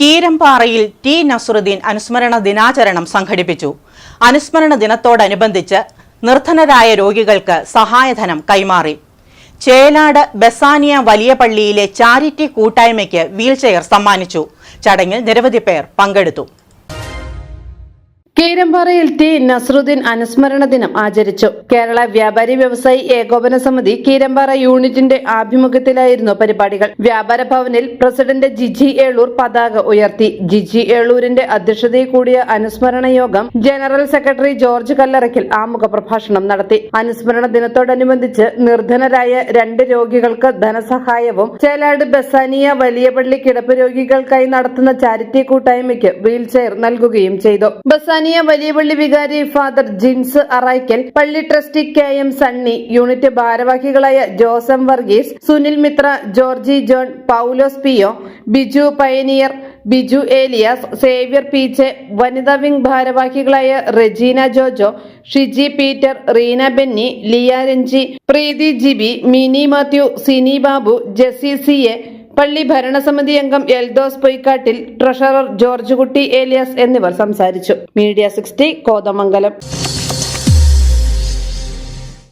കീരമ്പാറയിൽ T Nasuruddin അനുസ്മരണ ദിനാചരണം സംഘടിപ്പിച്ചു. അനുസ്മരണ ദിനത്തോടനുബന്ധിച്ച് നിർധനരായ രോഗികൾക്ക് സഹായധനം കൈമാറി. ചേലാട് ബസാനിയ വലിയ പള്ളിയിലെ ചാരിറ്റി കൂട്ടായ്മയ്ക്ക് വീൽചെയർ സമ്മാനിച്ചു. ചടങ്ങിൽ നിരവധി പേർ പങ്കെടുത്തു. കീരമ്പാറയിൽ ടി നസറുദ്ദീൻ അനുസ്മരണ ദിനം ആചരിച്ചു. കേരള വ്യാപാരി വ്യവസായി ഏകോപന സമിതി കീരമ്പാറ യൂണിറ്റിന്റെ ആഭിമുഖ്യത്തിലായിരുന്നു പരിപാടികൾ. വ്യാപാര ഭവനിൽ പ്രസിഡന്റ് ജിജി ഏളൂർ പതാക ഉയർത്തി. ജിജി ഏളൂരിന്റെ അധ്യക്ഷതയിൽ കൂടിയ അനുസ്മരണ യോഗം ജനറൽ സെക്രട്ടറി ജോർജ് കല്ലറയ്ക്കൽ ആമുഖ പ്രഭാഷണം നടത്തി. അനുസ്മരണ ദിനത്തോടനുബന്ധിച്ച് നിർധനരായ രണ്ട് രോഗികൾക്ക് ധനസഹായവും ചേലാട് ബസാനിയ വലിയപള്ളി കിടപ്പ് രോഗികൾക്കായി നടത്തുന്ന ചാരിറ്റി കൂട്ടായ്മയ്ക്ക് വീൽചെയർ നൽകുകയും ചെയ്തു. ബസാനിയ വലിയ പള്ളി വികാരി ഫാദർ ജിൻസ് അറൈക്കൽ പള്ളി trustee K M Sunny unit ഭാരവാഹികളായ ജോസം വർഗീസ് സുനിൽ മിത്ര ജോർജി ജോൺ പൗലോസ് പിയോ ബിജു പയനിയർ ബിജു ഏലിയാസ് സേവ്യർ പീച്ചെ വനിതാ വിംഗ് ഭാരവാഹികളായ റെജീന ജോജോ ഷിജി പീറ്റർ റീന ബെന്നി ലിയ രഞ്ജി പ്രീതി ജിബി മിനി മാത്യു സിനി ബാബു ജെസി സി എ പള്ളി ഭരണസമിതി അംഗം എൽദോസ് പൊയ്ക്കാട്ടിൽ ട്രഷറർ ജോർജ് കുട്ടി ഏലിയാസ് എന്നിവർ സംസാരിച്ചു. Media sixty Kothamangalam.